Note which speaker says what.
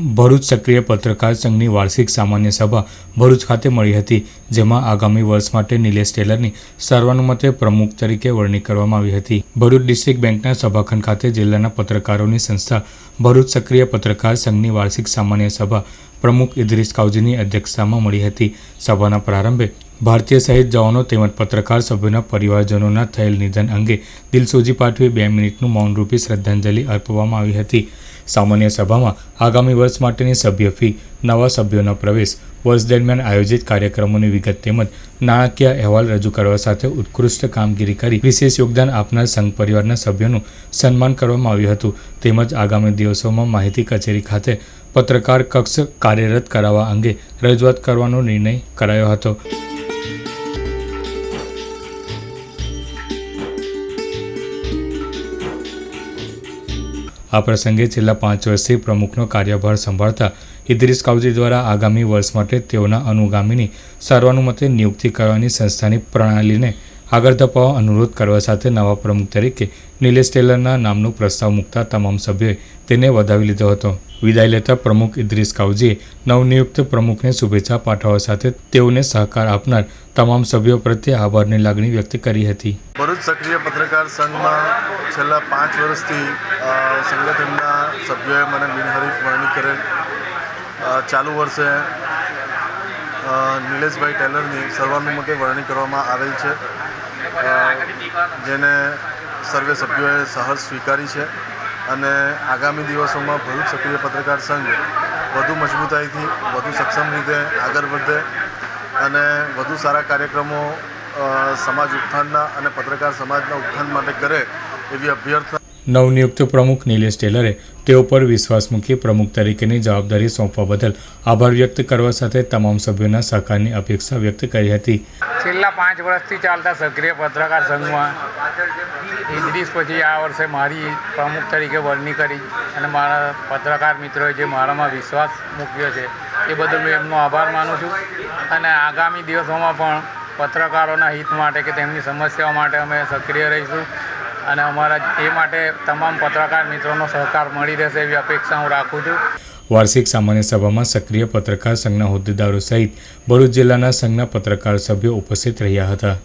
Speaker 1: ભરૂચ સક્રિય પત્રકાર સંઘની વાર્ષિક સામાન્ય સભા ભરૂચ ખાતે મળી હતી, જેમાં આગામી વર્ષ માટે નિલેશ ટેલરની સર્વાનુમતે પ્રમુખ તરીકે વરણી કરવામાં આવી હતી. ભરૂચ ડિસ્ટ્રિક્ટ બેંકના સભાખંડ ખાતે જિલ્લાના પત્રકારોની સંસ્થા ભરૂચ સક્રિય પત્રકાર સંઘની વાર્ષિક સામાન્ય સભા પ્રમુખ ઇદ્રીસ કાઉજીની અધ્યક્ષતામાં મળી હતી. સભાના પ્રારંભે ભારતીય સહિત જવાનો તેમજ પત્રકાર સભ્યોના પરિવારજનોના થયેલ નિધન અંગે દિલસોજી પાઠવી બે મિનિટનું મૌનરૂપી શ્રદ્ધાંજલિ અર્પવામાં આવી હતી. સામાન્ય સભામાં આગામી વર્ષ માટેની સભ્ય ફી, નવા સભ્યોનો પ્રવેશ, વર્ષ દરમિયાન આયોજિત કાર્યક્રમોની વિગત તેમજ નાણાકીય અહેવાલ રજૂ કરવા સાથે ઉત્કૃષ્ટ કામગીરી કરી વિશેષ યોગદાન આપનાર સંઘ પરિવારના સભ્યોનું સન્માન કરવામાં આવ્યું હતું. તેમજ આગામી દિવસોમાં માહિતી કચેરી ખાતે પત્રકાર કક્ષ કાર્યરત કરાવવા અંગે રજૂઆત કરવાનો નિર્ણય કરાયો હતો. આ પ્રસંગે છેલ્લા પાંચ વર્ષથી પ્રમુખનો કાર્યભાર સંભાળતા ઇદ્રીસ કાઉજી દ્વારા આગામી વર્ષ માટે તેઓના અનુગામીની સર્વાનુમતે નિયુક્તિ કરવાની સંસ્થાની પ્રણાલીને આગળ ધપાવવા અનુરોધ કરવા સાથે નવા પ્રમુખ તરીકે નિલેશ ટેલરના નામનો પ્રસ્તાવ મૂકતા તમામ સભ્યોએ તેને વધાવી લીધો હતો. વિદાય લેતા પ્રમુખ ઇદ્રીસ કાઉજીએ નવનિયુક્ત પ્રમુખને શુભેચ્છા પાઠવવા સાથે તેઓને સહકાર આપનાર તમામ સભ્યો પ્રત્યે આભારની લાગણી વ્યક્ત કરી હતી.
Speaker 2: ભરૂચ સક્રિય પત્રકાર સંઘમાં છેલ્લા પાંચ વર્ષથી સંગઠનના સભ્યોએ મને બિનહરીફ વરણી કરેલ. ચાલુ વર્ષે નિલેશભાઈ ટેલરની સર્વાનુમતે વરણી કરવામાં આવેલ છે. જેને સર્વે સભ્યોએ સહજ સ્વીકારી છે અને આગામી દિવસોમાં ભરૂચ સક્રિય પત્રકાર સંઘ વધુ મજબૂતાઈથી, વધુ સક્ષમ રીતે આગળ વધે અને વધુ સારા કાર્યક્રમો સમાજ ઉત્થાનના અને પત્રકાર સમાજના ઉત્થાન માટે કરે એવી અભ્યર્થના
Speaker 1: નવનિયુક્ત પ્રમુખ નિલેશ ટેલરે તેઓ પર વિશ્વાસ મૂકી પ્રમુખ તરીકેની જવાબદારી સોંપવા બદલ આભાર વ્યક્ત કરવા સાથે તમામ સભ્યોના સહકારની અપેક્ષા વ્યક્ત કરી હતી.
Speaker 3: છેલ્લા પાંચ વર્ષથી ચાલતા સક્રિય પત્રકાર સંઘમાં ઇન્દ્રીસ પછી આ વર્ષે મારી પ્રમુખ તરીકે વરણી કરી અને મારા પત્રકાર મિત્રોએ જે મારામાં વિશ્વાસ મૂક્યો છે, એ બદલ હું એમનો આભાર માનું છું. અને આગામી દિવસોમાં પણ પત્રકારોના હિત માટે કે તેમની સમસ્યાઓ માટે અમે સક્રિય રહીશું. અને અમારા એ માટે તમામ પત્રકાર મિત્રોનો સહકાર મળી રહેશે એવી અપેક્ષા હું રાખું છું.
Speaker 1: વાર્ષિક સામાન્ય સભામાં સક્રિય પત્રકાર સંઘના હોદ્દેદારો સહિત ભરૂચ જિલ્લાના સંઘના પત્રકાર સભ્યો ઉપસ્થિત રહ્યા હતા.